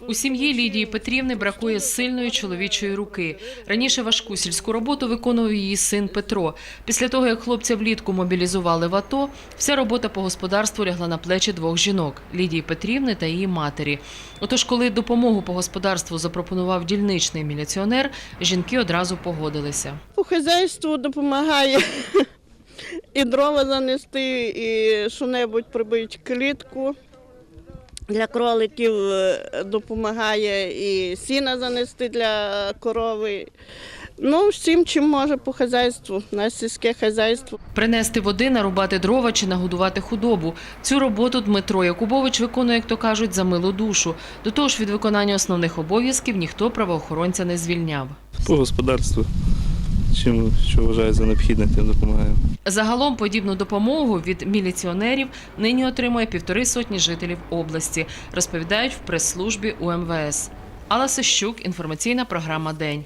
У сім'ї Лідії Петрівни бракує сильної чоловічої руки. Раніше важку сільську роботу виконував її син Петро. Після того, як хлопця влітку мобілізували в АТО, вся робота по господарству лягла на плечі двох жінок Лідії Петрівни та її матері. Отож, коли допомогу по господарству запропонував дільничний міліціонер, жінки одразу погодилися. По хазяйству допомагає і дрова занести, і що-небудь прибити клітку. Для кроликів е, допомагає і сіна занести для корови. Ну, всім, чим може по хазяйству, на сільське хазяйство. Принести води, нарубати дрова чи нагодувати худобу. Цю роботу Дмитро Якубович виконує, як то кажуть, за милу душу. До того ж, від виконання основних обов'язків ніхто правоохоронця не звільняв. По господарству, чим що вважаю за необхідне, тим допомагаємо. Загалом подібну допомогу від міліціонерів нині отримує півтори сотні жителів області, розповідають в прес-службі УМВС. Алла Сищук, інформаційна програма День.